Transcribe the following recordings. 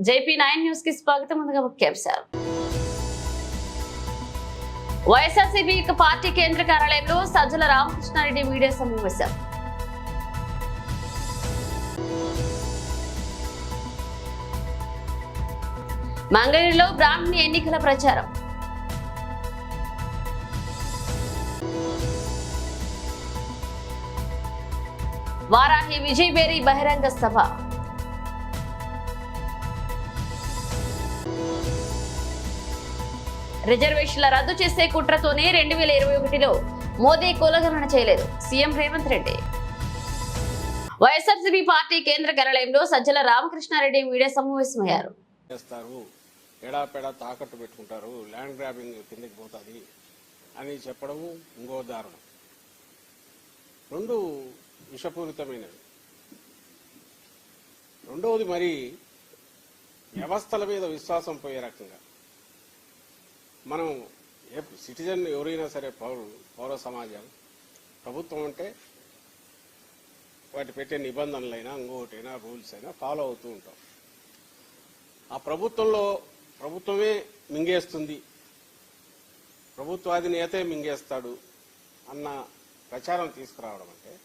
JP nine న్యూస్కి స్వాగతం ముందుగా ముఖ్యాంశాలు. వైఎస్ఆర్సీపీ పార్టీ కేంద్ర కార్యాలయంలో సజ్జల రామకృష్ణారెడ్డి మీడియా సమావేశం. మంగళగిరిలో బ్రాహ్మణి ఎన్నికల ప్రచారం. వారాహి విజయబేరి బహిరంగ సభ. రిజర్వేషన్ల రద్దు చేసే కుట్రతోనే రెండు వేల ఇరవై ఒకటిలో మోదీ కులగణన చేయలేదు. CM Revanth Reddy. YSRCP party కేంద్ర కార్యాలయంలో సజ్జల రామకృష్ణారెడ్డి మీడియా సమావేశమయ్యారు. చేస్తారు. ఎడాపెడా తాకట్టు పెట్టుకుంటారు. ల్యాండ్ గ్రాబింగ్ కిందకి పోతుంది అని చెప్పడము ఇంకో దారుణం. రెండు విషపూరితమైనవి. రెండవది మరి వ్యవస్థల మీద విశ్వాసం పోయే రకంగా. మనం సిటిజన్ ఎవరైనా సరే పౌరులు పౌర సమాజం ప్రభుత్వం అంటే వాటి పెట్టే నిబంధనలైనా ఇంకొకటైనా రూల్స్ అయినా ఫాలో అవుతూ ఉంటాం. ఆ ప్రభుత్వంలో ప్రభుత్వమే మింగేస్తుంది. ప్రభుత్వాధినేతే మింగేస్తాడు అన్న ప్రచారం తీసుకురావడం అంటే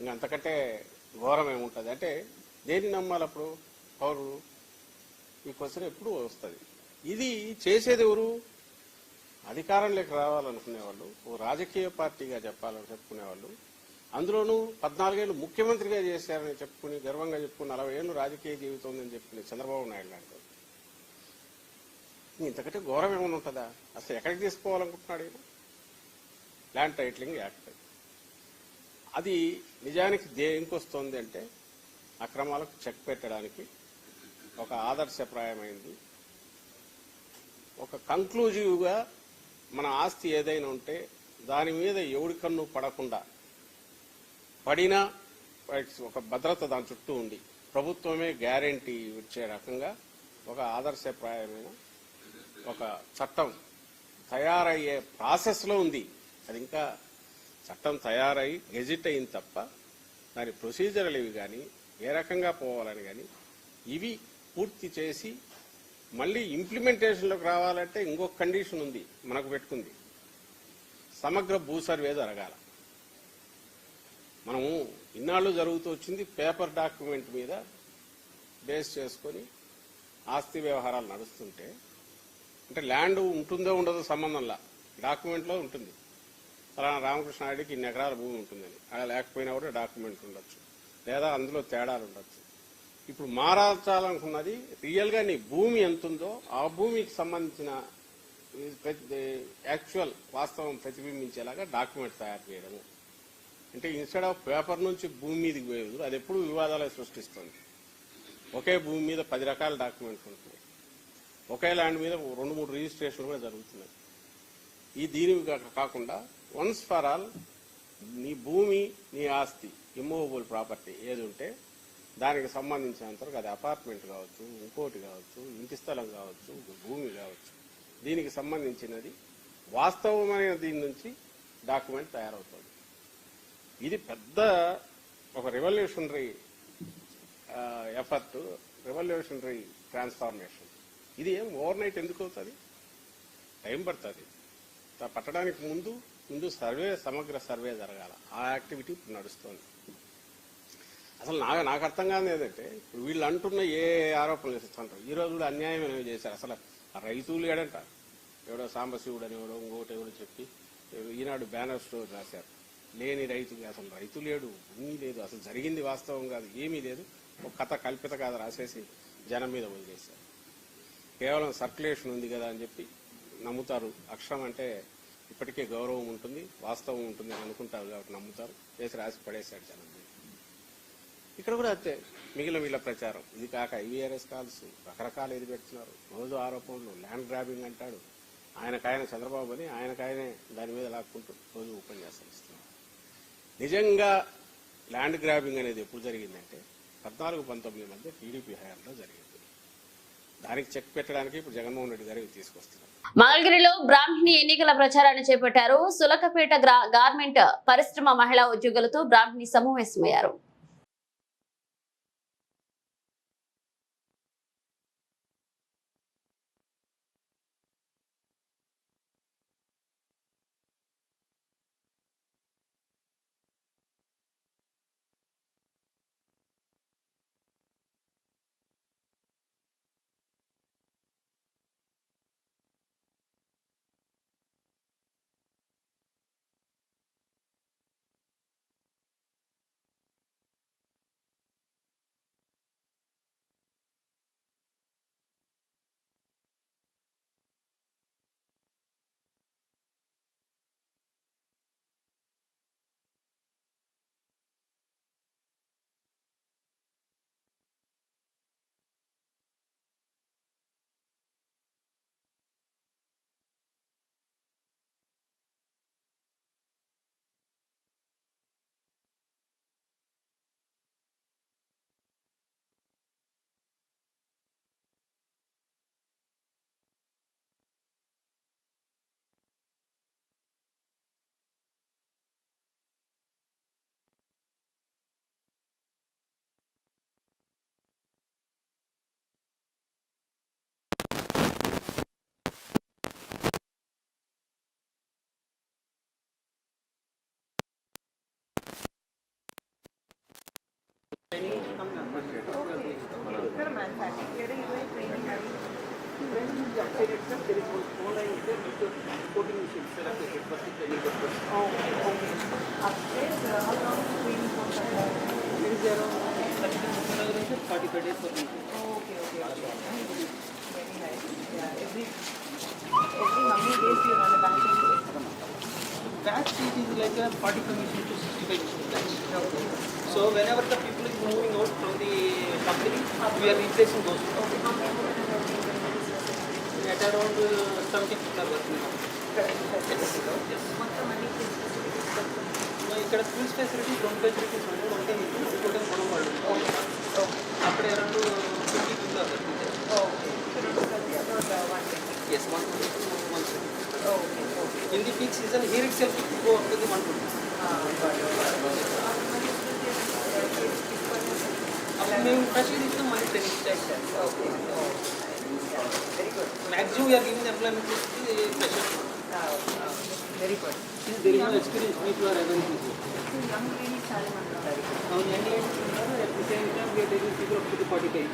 ఇంక అంతకంటే ఘోరం ఏముంటుంది అంటే దేన్ని నమ్మాలి అప్పుడు పౌరులు? ఈ క్వశ్చన్ ఎప్పుడు వస్తుంది. ఇది చేసేది ఎవరు? అధికారంలోకి రావాలనుకునేవాళ్ళు ఓ రాజకీయ పార్టీగా చెప్పాలని చెప్పుకునేవాళ్ళు. అందులోనూ పద్నాలుగేళ్ళు ముఖ్యమంత్రిగా చేశారని చెప్పుకుని గర్వంగా చెప్పుకుని నలభై ఏళ్ళు రాజకీయ జీవితం ఉందని చెప్పుకుని చంద్రబాబు నాయుడు లాంటి ఇంతకంటే ఘోరం ఏమైనా ఉంటుందా? అసలు ఎక్కడికి తీసుకోవాలనుకుంటున్నాడు ఈయన? Land titling act. అది నిజానికి దేనికి వస్తుంది అంటే అక్రమాలకు చెక్ పెట్టడానికి ఒక ఆదర్శప్రాయమైంది. ఒక కంక్లూజివ్గా మన ఆస్తి ఏదైనా ఉంటే దాని మీద ఎవడి కన్ను పడకుండా పడినా ఒక భద్రత దాని చుట్టూ ఉంది ప్రభుత్వమే గ్యారంటీ ఇచ్చే రకంగా ఒక ఆదర్శప్రాయమైన ఒక చట్టం తయారయ్యే ప్రాసెస్లో ఉంది. అది ఇంకా చట్టం తయారై గెజిట్ అయింది తప్ప దాని ప్రొసీజర్లు ఇవి కానీ ఏ రకంగా పోవాలని కానీ ఇవి పూర్తి చేసి మళ్ళీ ఇంప్లిమెంటేషన్లోకి రావాలంటే ఇంకొక కండిషన్ ఉంది మనకు పెట్టుకుంది. సమగ్ర భూ సర్వే జరగాల. మనము ఇన్నాళ్ళు జరుగుతూ వచ్చింది పేపర్ డాక్యుమెంట్ మీద బేస్ చేసుకొని ఆస్తి వ్యవహారాలు నడుస్తుంటే అంటే ల్యాండ్ ఉంటుందో ఉండదో సంబంధంలా డాక్యుమెంట్లో ఉంటుంది. ఫలానా రామకృష్ణారెడ్డికి ఇన్ని ఎకరాల భూమి ఉంటుందని. అలా లేకపోయినా కూడా డాక్యుమెంట్ ఉండొచ్చు. లేదా అందులో తేడాలు ఉండొచ్చు. ఇప్పుడు మారాల్చాలనుకున్నది రియల్గా నీ భూమి ఎంత ఉందో ఆ భూమికి సంబంధించిన యాక్చువల్ వాస్తవం ప్రతిబింబించేలాగా డాక్యుమెంట్ తయారు చేయడము. అంటే ఇన్స్టెడ్ ఆఫ్ పేపర్ నుంచి భూమి మీదకి పోయేది అది ఎప్పుడు వివాదాలు సృష్టిస్తుంది. ఒకే భూమి మీద పది రకాల డాక్యుమెంట్స్ ఉంటున్నాయి ఒకే ల్యాండ్ మీద రెండు మూడు రిజిస్ట్రేషన్లు కూడా జరుగుతున్నాయి. ఈ దీని కాకుండా వన్స్ ఫర్ ఆల్ నీ భూమి నీ ఆస్తి ఇమ్మూవబుల్ ప్రాపర్టీ ఏది ఉంటే దానికి సంబంధించినంతవరకు అది అపార్ట్మెంట్ కావచ్చు ఇంకోటి కావచ్చు ఇంటి స్థలం కావచ్చు భూమి కావచ్చు. దీనికి సంబంధించినది వాస్తవమైన దీని నుంచి డాక్యుమెంట్ తయారవుతుంది. ఇది పెద్ద ఒక రెవల్యూషనరీ ఎఫర్ట్ రెవల్యూషనరీ ట్రాన్స్ఫార్మేషన్ ఇది ఏం ఓవర్ నైట్ ఎందుకు అవుతుంది? టైం పడుతుంది. పట్టడానికి ముందు ముందు సర్వే సమగ్ర సర్వే జరగాల. ఆ యాక్టివిటీ ఇప్పుడు నడుస్తుంది. అసలు నాకు నాకు అర్థం కాదు ఏదంటే ఇప్పుడు వీళ్ళు అంటున్న ఏ ఆరోపణలు చేస్తుంటారు ఈ రోజు కూడా అన్యాయం చేశారు. అసలు ఆ రైతులు ఏడంట ఎవడో సాంబశివుడు అని ఎవడో ఇంకోటి ఎవడో చెప్పి ఈనాడు బ్యానర్ స్టోర్ రాశారు. లేని రైతు అసలు రైతు లేడు భూమి లేదు. అసలు జరిగింది వాస్తవం కాదు ఏమీ లేదు. ఒక కథ కల్పిత కథ రాసేసి జనం మీద వదిలేశారు. కేవలం సర్క్యులేషన్ ఉంది కదా అని చెప్పి నమ్ముతారు. అక్షరం అంటే ఇప్పటికే గౌరవం ఉంటుంది వాస్తవం ఉంటుంది అని అనుకుంటారు కాబట్టి నమ్ముతారు. వేసి రాసి పడేశాడు జనం. ఇక్కడ కూడా అంతే. మిగిలిన వీళ్ళ ప్రచారం. ఇది కాక ఐవీఆర్ఎస్ కాల్స్ రకరకాలు ఏది పెడుతున్నారు. రోజు ఆరోపణలు ల్యాండ్ గ్రాబింగ్ అంటాడు. ఆయనకాయన చంద్రబాబు అని ఆయనకాయనే దాని మీద లాక్కుంటూ రోజు ఉపన్యాసాలు ఇస్తున్నారు. నిజంగా ల్యాండ్ గ్రాబింగ్ అనేది ఎప్పుడు జరిగిందంటే పద్నాలుగు పంతొమ్మిది మధ్య టీడీపీ హయాంలో జరిగింది. దానికి చెక్ పెట్టడానికి ఇప్పుడు జగన్మోహన్ రెడ్డి గారికి తీసుకొస్తున్నారు. మంగళగిరిలో బ్రాహ్మణి ఎన్నికల ప్రచారాన్ని చేపట్టారు. సులకపేట గ్రా- గార్మెంట్ పరిశ్రమ మహిళా ఉద్యోగులతో బ్రాహ్మణి సమావేశమయ్యారు. Batch it is like a 40 commission to 65 commission batch. So whenever the people is moving out from the company, we are replacing those. Okay? At around uh, 70 people are working now. Yes. So ఇక్కడ schools facilities రెండు facilities ఉన్నాయి ఒకటి ఇంకోటి మనం వాళ్ళు అప్పుడే around fifty Okay. Uh, one twenty. Yes one Okay, okay. In the peak season here itself go up to the one twenty మేము ఫ్రెష్గా తీసుకుని మళ్ళీ ట్రైనింగ్ స్టార్ట్ చేస్తాం Okay. Oh, very good. Maximum we are giving employment freshers Ah, ah, very good. There is no experience people are available So, young ladies చాలా మంది ఉన్నారు ఇక్కడ. అవును యంగ్ లేడీస్ ఉన్నారు at the same time we are taking people up to the forty five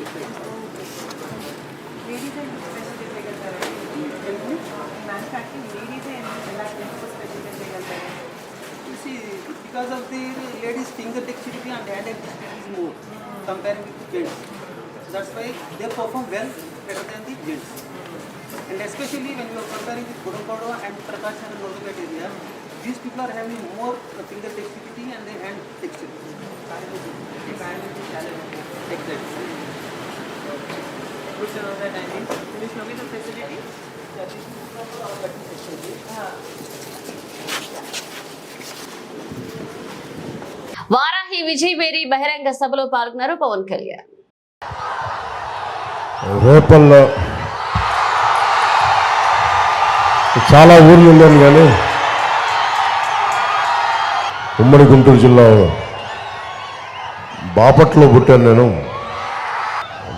ladies and special చేయగలుగుతారు manufacturing ladies ఎలా ఎంత special చేయగలుగుతారు You see, because of the ladies' finger dexterity and hand dexterity is more Comparing with gents. So that's why they perform well better than the gents. And especially when you are comparing with Budapado and Prakash and Nodupet area, these people are having more uh, finger dexterity and their hand dexterity. Exactly. Good. Ah, Vijay విజయవేరి బహిరంగ సభలో పాల్గొన్నారు పవన్ కళ్యాణ్. రేపల్లో చాలా ఊర్లు వెళ్ళాను కానీ ఉమ్మడి గుంటూరు జిల్లా బాపట్లో పుట్టాను నేను.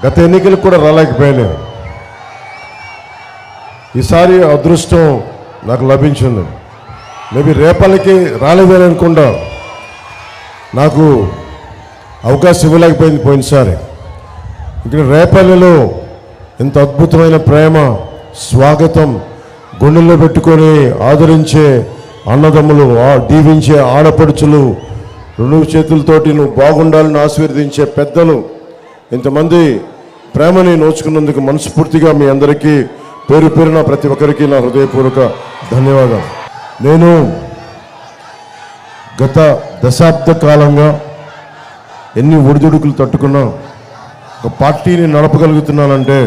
గత ఎన్నికలకు కూడా రాలేకపోయాను. ఈసారి అదృష్టం నాకు లభించింది. మేబీ రేపల్లకి రాలేదని అనుకుంటా నాకు అవకాశం ఇవ్వలేకపోయింది పోయినసారి. ఇక్కడ రేపల్లెలో ఇంత అద్భుతమైన ప్రేమ స్వాగతం గుండెల్లో పెట్టుకొని ఆదరించే అన్నదమ్ములు దీవించే ఆడపడుచులు రెండు చేతులతోటి నువ్వు బాగుండాలని ఆశీర్వదించే పెద్దలు ఇంతమంది ప్రేమని నోచుకున్నందుకు మనస్ఫూర్తిగా మీ అందరికీ పేరు పేరున ప్రతి ఒక్కరికి నా హృదయపూర్వక ధన్యవాదాలు. నేను గత దశాబ్ద కాలంగా ఎన్ని ఒడిదుడుకులు తట్టుకున్నా ఒక పార్టీని నడపగలుగుతున్నానంటే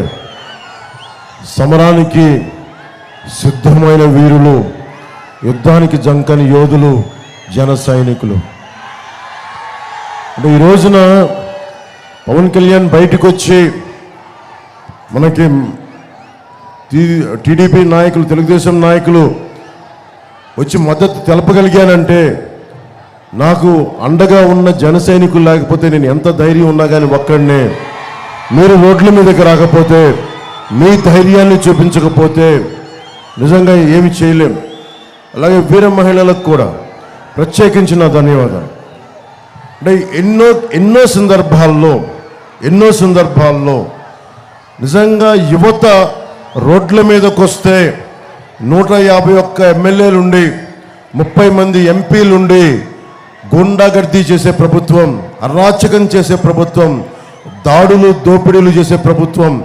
సమరానికి సిద్ధమైన వీరులు యుద్ధానికి జంకని యోధులు జన సైనికులు. అంటే ఈ రోజున పవన్ కళ్యాణ్ బయటకు వచ్చి మనకి టీడీపీ నాయకులు తెలుగుదేశం నాయకులు వచ్చి మద్దతు తెలపగలిగానంటే నాకు అండగా ఉన్న జన సైనికులు లేకపోతే నేను ఎంత ధైర్యం ఉన్నా కానీ ఒక్కడనే. మీరు రోడ్ల మీదకి రాకపోతే మీ ధైర్యాన్ని చూపించకపోతే నిజంగా ఏమి చేయలేం. అలాగే వీర మహిళలకు కూడా ప్రత్యేకించి నా ధన్యవాదాలు. అంటే ఎన్నో ఎన్నో సందర్భాల్లో ఎన్నో సందర్భాల్లో నిజంగా యువత రోడ్ల మీదకు వస్తే నూట యాభై ఒక్క ఎమ్మెల్యేలుండి ముప్పై మంది ఎంపీలుండి గుండాగర్దీ చేసే ప్రభుత్వం అరాచకం చేసే ప్రభుత్వం దాడులు దోపిడీలు చేసే ప్రభుత్వం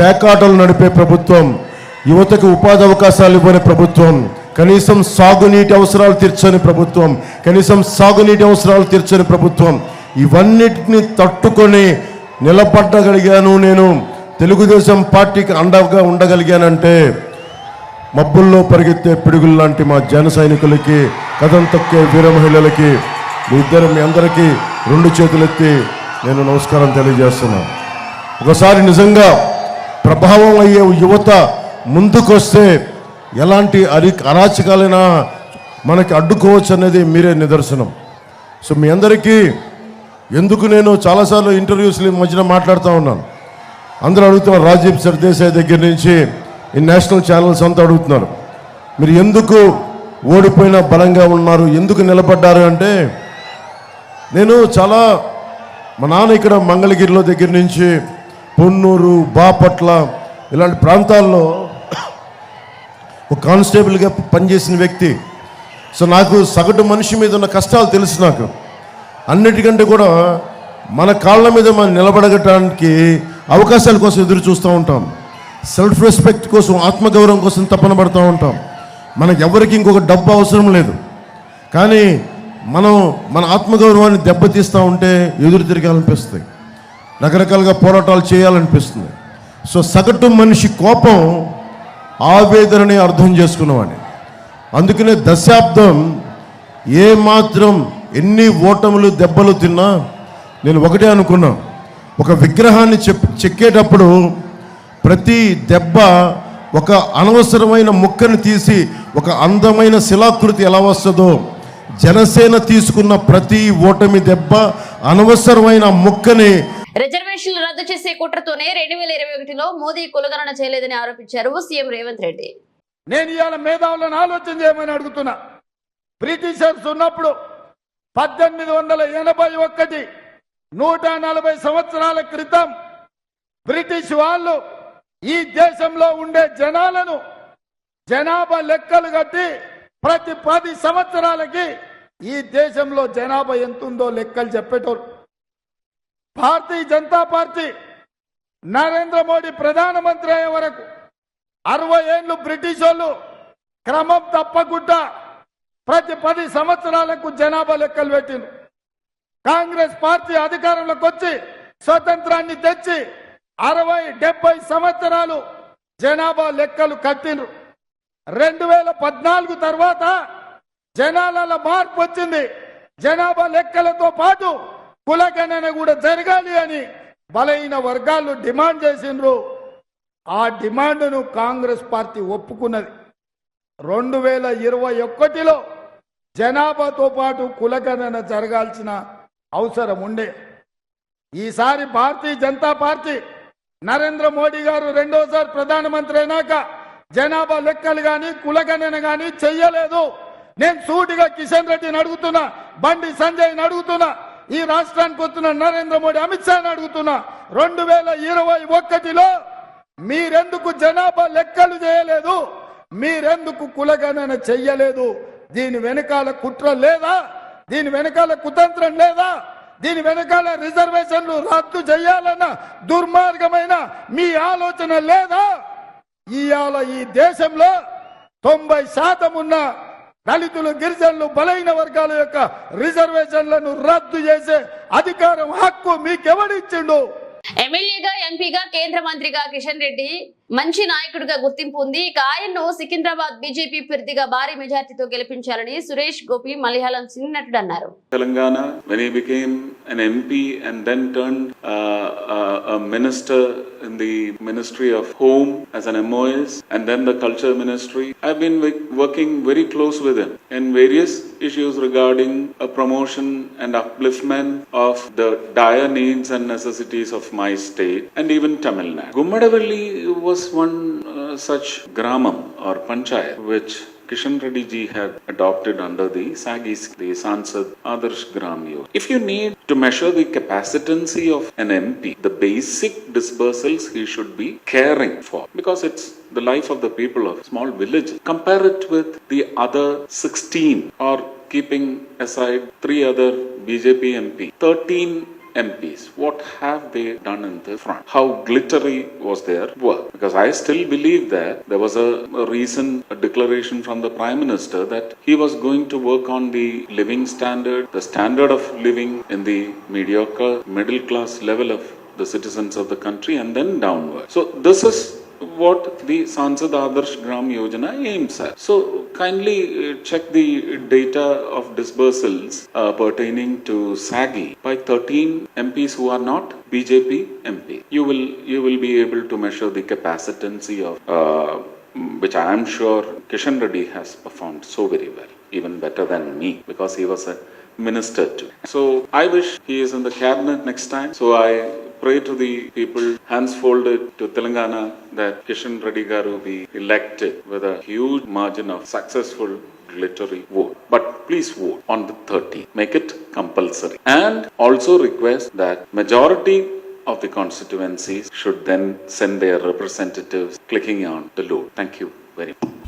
పేకాటలు నడిపే ప్రభుత్వం యువతకు ఉపాధి అవకాశాలు ఇవ్వని ప్రభుత్వం కనీసం సాగునీటి అవసరాలు తీర్చని ప్రభుత్వం కనీసం సాగునీటి అవసరాలు తీర్చని ప్రభుత్వం ఇవన్నిటిని తట్టుకొని నిలబడగలిగాను నేను. తెలుగుదేశం పార్టీకి అండగా ఉండగలిగానంటే మబ్బుల్లో పరిగెత్తే పిడుగులు లాంటి మా జన సైనికులకి కథం తొక్కే వీర మహిళలకి మీ ఇద్దరు మీ అందరికీ రెండు చేతులెత్తి నేను నమస్కారం తెలియజేస్తున్నాను ఒకసారి నిజంగా ప్రభావం అయ్యే యువత ముందుకొస్తే ఎలాంటి అరి అరాచకాలైనా మనకి అడ్డుకోవచ్చు అనేది మీరే నిదర్శనం. సో మీ అందరికీ ఎందుకు నేను చాలాసార్లు ఇంటర్వ్యూస్లో మధ్యన మాట్లాడుతూ ఉన్నాను. అందరూ అడుగుతున్నారు రాజీవ్ సర్దేశాయ్ దగ్గర నుంచి ఈ నేషనల్ ఛానల్స్ అంతా అడుగుతున్నారు. మీరు ఎందుకు ఓడిపోయిన బలంగా ఉన్నారు ఎందుకు నిలబడ్డారు అంటే నేను చాలా మా నాన్న ఇక్కడ మంగళగిరిలో దగ్గర నుంచి పొన్నూరు బాపట్ల ఇలాంటి ప్రాంతాల్లో ఒక కానిస్టేబుల్గా పనిచేసిన వ్యక్తి. సో నాకు సగటు మనిషి మీద ఉన్న కష్టాలు తెలుసు నాకు. అన్నిటికంటే కూడా మన కాళ్ళ మీద మనం నిలబడగటానికి అవకాశాల కోసం ఎదురు చూస్తూ ఉంటాం. సెల్ఫ్ రెస్పెక్ట్ కోసం ఆత్మగౌరవం కోసం తపన పడుతూ ఉంటాం. మనకు ఎవరికి ఇంకొక డబ్బు అవసరం లేదు. కానీ మనం మన ఆత్మగౌరవాన్ని దెబ్బతీస్తూ ఉంటే ఎదురు తిరగాలనిపిస్తుంది. రకరకాలుగా పోరాటాలు చేయాలనిపిస్తుంది. సో సగటు మనిషి కోపం ఆవేదనని అర్థం చేసుకున్నవాడిని. అందుకనే దశాబ్దం ఏ మాత్రం ఎన్ని ఓటములు దెబ్బలు తిన్నా నేను ఒకటే అనుకున్నా. ఒక విగ్రహాన్ని చెప్ చెక్కేటప్పుడు ప్రతి దెబ్బ ఒక అనవసరమైన ముక్కను తీసి ఒక అందమైన శిలాకృతి ఎలా వస్తుందో జనసేన తీసుకున్న ప్రతి ఓటమి దెబ్బ అనవసరమైన ముక్కని. రిజర్వేషన్లు రద్దు చేసే కుట్రతోనే రెండు వేల ఇరవై ఒకటిలో మోదీ కులగణన చేయలేదని ఆరోపించారు సీఎం రేవంత్ రెడ్డి. నేను ఇవాళ మేధావులను ఆలోచన చేయమని అడుగుతున్నా. బ్రిటిషర్స్ ఉన్నప్పుడు పద్దెనిమిది వందల ఎనభై ఒకటి నూట నలభై సంవత్సరాల క్రితం బ్రిటిష్ వాళ్ళు ఈ దేశంలో ఉండే జనాలను జనాభా లెక్కలు కట్టి ప్రతి పది సంవత్సరాలకి ఈ దేశంలో జనాభా ఎంత ఉందో లెక్కలు చెప్పేటోరు భారతీయ జనతా పార్టీ నరేంద్ర మోడీ ప్రధానమంత్రి అయ్యే వరకు అరవై ఏళ్ళు బ్రిటిష్ వాళ్ళు క్రమం తప్పకుండా ప్రతి పది సంవత్సరాలకు జనాభా లెక్కలు పెట్టింది కాంగ్రెస్ పార్టీ అధికారంలోకి వచ్చి స్వతంత్రాన్ని తెచ్చి అరవై డెబ్బై సంవత్సరాలు జనాభా లెక్కలు కట్టిండ్రు. రెండు వేల పద్నాలుగు తర్వాత జనాలలో మార్పు వచ్చింది. జనాభా లెక్కలతో పాటు కులగణన కూడా జరగాలి అని బలైన వర్గాలు డిమాండ్ చేసిండ్రు. ఆ డిమాండ్ను కాంగ్రెస్ పార్టీ ఒప్పుకున్నది. రెండు వేల ఇరవై ఒకటిలో జనాభాతో పాటు కులగణన జరగాల్సిన అవసరం ఉండే. ఈసారి భారతీయ జనతా పార్టీ నరేంద్ర మోడీ గారు రెండోసారి ప్రధానమంత్రి అయినాక జనాభా లెక్కలు కానీ కులగణన కానీ చెయ్యలేదు నేను సూటిగా కిషన్ రెడ్డిని అడుగుతున్నా బండి సంజయ్ని అడుగుతున్నా ఈ రాష్ట్రానికి వస్తున్న నరేంద్ర మోడీ అమిత్ షాని అడుగుతున్నా. రెండు వేల ఇరవై ఒకటిలో మీరెందుకు జనాభా లెక్కలు చేయలేదు? మీరెందుకు కులగణన చెయ్యలేదు? దీని వెనకాల కుట్ర లేదా? దీని వెనకాల కుతంత్రం లేదా? దీని వెనకాల రిజర్వేషన్లు రద్దు చేయాలన్న దుర్మార్గమైన మీ ఆలోచన లేదా? ఇవాళ ఈ దేశంలో తొంభై శాతం ఉన్న దళితులు గిరిజనులు బలైన వర్గాల యొక్క రిజర్వేషన్లను రద్దు చేసే అధికారం హక్కు మీకెవడిచ్చిండు? ఎమ్మెల్యేగా ఎంపీగా కేంద్ర మంత్రిగా కిషన్ రెడ్డి మంచి నాయకుడిగా గుర్తింపు ఉంది ఇక ఆయన్ను సికింద్రాబాద్ బీజేపీ అభ్యర్థిగా భారీ మెజార్టీతో గెలిపించాలని సురేష్ గోపి మలయాళం సినీ నటుడు అన్నారు Telangana when he became an MP and then turned uh, uh, a minister in the Ministry of Home as an MOS and then the Culture Ministry. I've been working very close with him in various issues regarding a promotion and upliftment of the dire needs and necessities of my state and even Tamil Nadu. Gummadavalli was one uh, such gramam or panchayat which Kishan Reddy ji had adopted under the SAGI, the Sansad Adarsh Gram Yojana. If you need to measure the capacitancy of an MP, the basic dispersals he should be caring for because it's the life of the people of small villages. Compare it with the other 16 or keeping aside three other BJP MP, 13 MPs. What have they done in the front? How glittery was their work? Because I still believe that there was a, a recent declaration from the Prime Minister that he was going to work on the living standard, the standard of living in the mediocre middle class level of the citizens of the country and then downward. So this is what the Sansad Adarsh Gram Yojana aims at. So kindly uh, check the data of disbursals uh, pertaining to SAGI by 13 MPs who are not BJP MP. You will you will be able to measure the capacitancy of uh, which I am sure Kishan Reddy has performed so very well, even better than me because he was a minister too. So I wish he is in the cabinet next time. So I pray to the people hands folded to Telangana that Kishan Reddy Garu be elected with a huge margin of successful obligatory vote. But please vote on the 13th. Make it compulsory. And also request that majority of the constituencies should then send their representatives clicking on the load. Thank you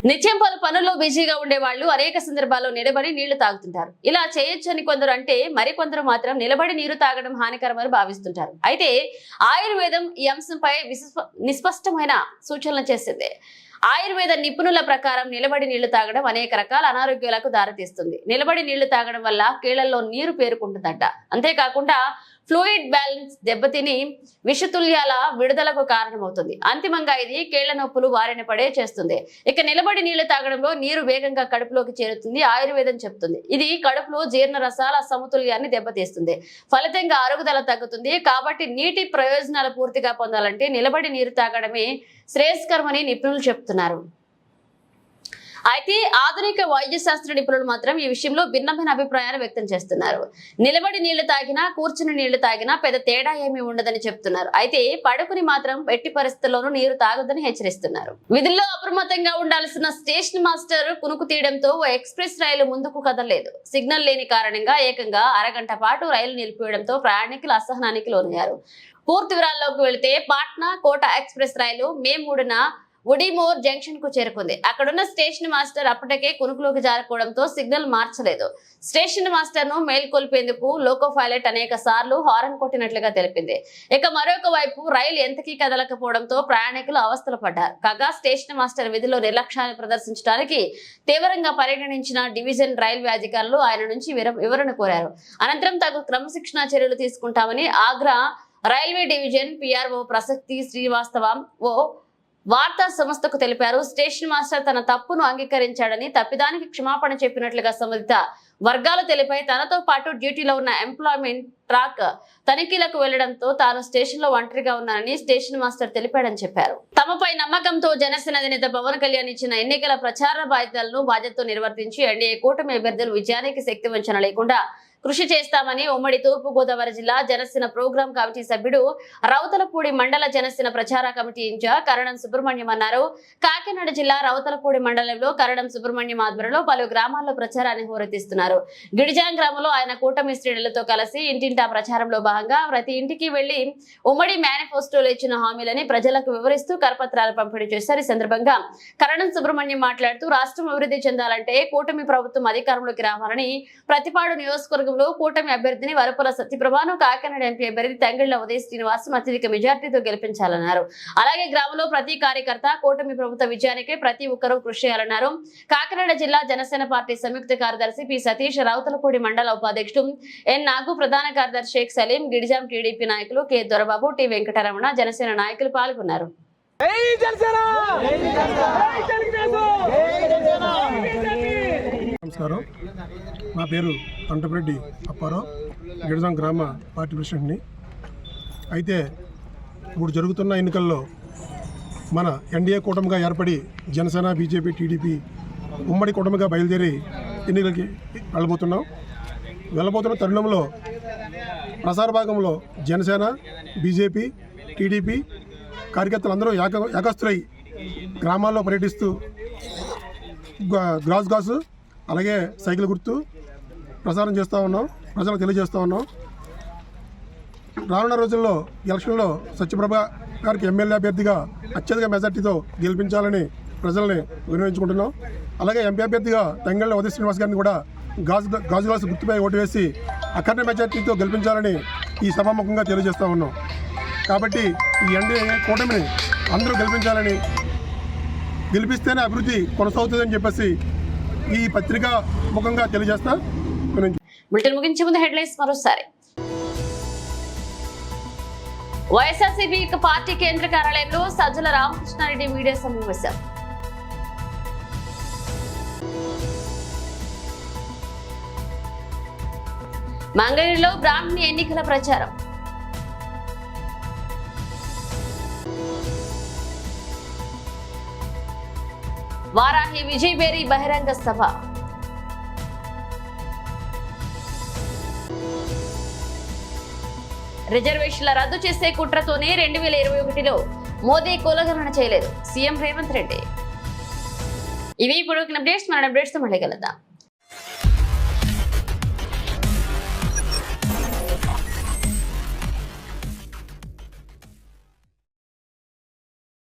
నిత్యం పలు పనుల్లో బిజీగా ఉండే వాళ్ళు అనేక సందర్భాల్లో నిలబడి నీళ్ళు తాగుతుంటారు. ఇలా చేయొచ్చని కొందరు అంటే మరికొందరు మాత్రం నిలబడి నీరు తాగడం హానికరమని భావిస్తుంటారు. అయితే ఆయుర్వేదం ఈ అంశంపై నిస్పష్టమైన సూచనలు చేసింది. ఆయుర్వేద నిపుణుల ప్రకారం నిలబడి నీళ్ళు తాగడం అనేక రకాల అనారోగ్యాలకు దారితీస్తుంది. నిలబడి నీళ్ళు తాగడం వల్ల కీళ్ళలో నీరు పేరుకుంటుందట. అంతేకాకుండా ఫ్లూయిడ్ బ్యాలెన్స్ దెబ్బతిని విషతుల్యాల విడుదలకు కారణమవుతుంది. అంతిమంగా ఇది కీళ్ళ నొప్పులు వారిన పడే చేస్తుంది. ఇక నిలబడి నీళ్ళు తాగడంలో నీరు వేగంగా కడుపులోకి చేరుతుంది ఆయుర్వేదం చెప్తుంది. ఇది కడుపులో జీర్ణ రసాల సమతుల్యాన్ని దెబ్బతీస్తుంది. ఫలితంగా అరుగుదల తగ్గుతుంది. కాబట్టి నీటి ప్రయోజనాలు పూర్తిగా పొందాలంటే నిలబడి నీరు తాగడమే శ్రేయస్కరమని నిపుణులు చెప్తున్నారు. అయితే ఆధునిక వైద్య శాస్త్ర నిపుణులు మాత్రం ఈ విషయంలో భిన్నమైన అభిప్రాయాలు వ్యక్తం చేస్తున్నారు. నిలబడి నీళ్ళు తాగినా కూర్చుని నీళ్ళు తాగినా పెద్ద తేడా ఏమీ ఉండదని చెప్తున్నారు. అయితే పడుకుని మాత్రం ఎట్టి పరిస్థితుల్లోనూ నీరు తాగొద్దని హెచ్చరిస్తున్నారు. విధుల్లో అప్రమత్తంగా ఉండాల్సిన స్టేషన్ మాస్టర్ కునుకు తీయడంతో ఓ ఎక్స్ప్రెస్ రైలు ముందుకు కదలలేదు. సిగ్నల్ లేని కారణంగా ఏకంగా అరగంట పాటు రైలు నిలిపివేయడంతో ప్రయాణికులు అసహనానికి లోనయ్యారు. పూర్తి వివరాల్లోకి వెళితే పాట్నా కోట ఎక్స్ప్రెస్ రైలు మే మూడున ఉడిమోర్ జంక్షన్కు చేరుకుంది. అక్కడున్న స్టేషన్ మాస్టర్ అప్పటికే కునుకులోకి జారుకోవడంతో సిగ్నల్ మార్చలేదు. స్టేషన్ మాస్టర్ను మేల్కొల్పేందుకు లోకో పైలట్ అనేక సార్లు హారన్ కొట్టినట్లుగా తెలిపింది. ఇక మరొక వైపు రైలు ఎంతకీ కదలకపోవడంతో ప్రయాణికులు అవస్థలు పడ్డారు. కాగా స్టేషన్ మాస్టర్ విధిలో నిర్లక్ష్యాన్ని ప్రదర్శించడానికి తీవ్రంగా పరిగణించిన డివిజన్ రైల్వే అధికారులు ఆయన నుంచి వివరణ కోరారు. అనంతరం తగు క్రమశిక్షణా చర్యలు తీసుకుంటామని ఆగ్రా రైల్వే డివిజన్ పిఆర్ఓ ప్రసక్తి శ్రీవాస్తవ ఓ వార్తా సంస్థకు తెలిపారు స్టేషన్ మాస్టర్ తన తప్పును అంగీకరించాడని తప్పిదానికి క్షమాపణ చెప్పినట్లుగా సంబంధిత వర్గాలు తెలిపాయి. తనతో పాటు డ్యూటీలో ఉన్న ఎంప్లాయ్మెంట్ ట్రాక్ తనిఖీలకు వెళ్ళడంతో తాను స్టేషన్లో ఒంటరిగా ఉన్నానని స్టేషన్ మాస్టర్ తెలిపాడని చెప్పారు. తమపై నమ్మకంతో జనసేన అధినేత పవన్ కళ్యాణ్ ఇచ్చిన ఎన్నికల ప్రచార బాధ్యతలను బాధ్యతతో నిర్వర్తించి ఎన్డీఏ కూటమి అభ్యర్థులు విజయానికి శక్తి వంచన లేకుండా కృషి చేస్తామని ఉమ్మడి తూర్పు గోదావరి జిల్లా జనసేన ప్రోగ్రాం కమిటీ సభ్యుడు రౌతలపూడి మండల జనసేన ప్రచార కమిటీ ఇన్ఛార్జ్ కరణం సుబ్రహ్మణ్యం అన్నారు. కాకినాడ జిల్లా రౌతలపూడి మండలంలో కరణం సుబ్రహ్మణ్యం ఆధ్వర్యంలో పలు గ్రామాల్లో ప్రచారాన్ని హోరెత్తిస్తున్నారు. గిడిజాం గ్రామంలో ఆయన కూటమి శ్రేణులతో కలిసి ఇంటింటా ప్రచారంలో భాగంగా ప్రతి ఇంటికి వెళ్ళి ఉమ్మడి మేనిఫెస్టోలో ఇచ్చిన హామీలని ప్రజలకు వివరిస్తూ కరపత్రాలు పంపిణీ చేశారు. ఈ సందర్భంగా కరణం సుబ్రహ్మణ్యం మాట్లాడుతూ రాష్ట్రం అభివృద్ధి చెందాలంటే కూటమి ప్రభుత్వం అధికారంలోకి రావాలని ప్రతిపాడు నియోజకవర్గంలో కూటమి అభ్యర్థిని వరపుల సత్యప్రభాను కాకినాడ ఎంపీ అభ్యర్థి తంగిళ్ళ ఉదయ శ్రీనివాసం అత్యధిక మెజార్టీతో గెలిపించాలన్నారు. అలాగే గ్రామంలో ప్రతి కార్యకర్త కూటమి ప్రభుత్వ విజయానికి ప్రతి ఒక్కరూ కృషి చేయాలన్నారు. కాకినాడ జిల్లా జనసేన పార్టీ సంయుక్త కార్యదర్శి పి. సతీష్ రౌతలపూడి మండల ఉపాధ్యక్షుడు ఎన్. నాగు ప్రధాన కార్యదర్శి షేక్ సలీం గిరిజాం టీడీపీ నాయకులు కె. దొరబాబు టి. వెంకటరమణ జనసేన నాయకులు పాల్గొన్నారు. నమస్కారం. నా పేరు తంటపరెడ్డి అప్పారావు గిడజం గ్రామ పార్టీ ప్రెసిడెంట్ని. అయితే ఇప్పుడు జరుగుతున్న ఎన్నికల్లో మన ఎన్డీఏ కూటమిగా ఏర్పడి జనసేన బీజేపీ టీడీపీ ఉమ్మడి కూటమిగా బయలుదేరి ఎన్నికలకి వెళ్ళబోతున్నాం. వెళ్ళబోతున్న తరుణంలో ప్రసార భాగంలో జనసేన బీజేపీ టీడీపీ కార్యకర్తలందరూ ఏక ఏకస్తులై గ్రామాల్లో పర్యటిస్తూ గ్రాస్ గాసు అలాగే సైకిల్ గుర్తు ప్రసారం చేస్తూ ఉన్నాం ప్రజలకు తెలియజేస్తూ ఉన్నాం. రానున్న రోజుల్లో ఎలక్షన్లో సత్యప్రభ గారికి ఎమ్మెల్యే అభ్యర్థిగా అత్యధిక మెజార్టీతో గెలిపించాలని ప్రజల్ని వినియోగించుకుంటున్నాం అలాగే ఎంపీ అభ్యర్థిగా తంగళ్ళ ఉదయ శ్రీనివాస్ గారిని కూడా గాజు గాజు గ్లాసు గుర్తుపై ఓటు వేసి అఖండ మెజార్టీతో గెలిపించాలని ఈ సభాముఖంగా తెలియజేస్తూ ఉన్నాం. కాబట్టి ఈ ఎన్డీఏ కూటమిని అందరూ గెలిపించాలని గెలిపిస్తేనే అభివృద్ధి కొనసాగుతుందని చెప్పేసి ఈ పత్రిక ముఖంగా తెలియజేస్తా. బులెటిన్ ముగించే ముందు హెడ్లైన్స్ మరోసారి. వైఎస్ఆర్సీపీ పార్టీ కేంద్ర కార్యాలయంలో సజ్జల రామకృష్ణారెడ్డి మీడియా సమావేశం. మంగళగిరిలో బ్రాహ్మణి ఎన్నికల ప్రచారం. వారాహి విజయ్ బేరి బహిరంగ సభ. రిజర్వేషన్ల రద్దు చేసే కుట్రతోనే రెండు వేల ఇరవై ఒకటిలో మోదీ కులగణన చేయలేదు. సీఎం రేవంత్ రెడ్డి. ఇవి ఇప్పుడు అప్డేట్స్ మన అప్డేట్స్ మళ్ళీ కలుద్దాం.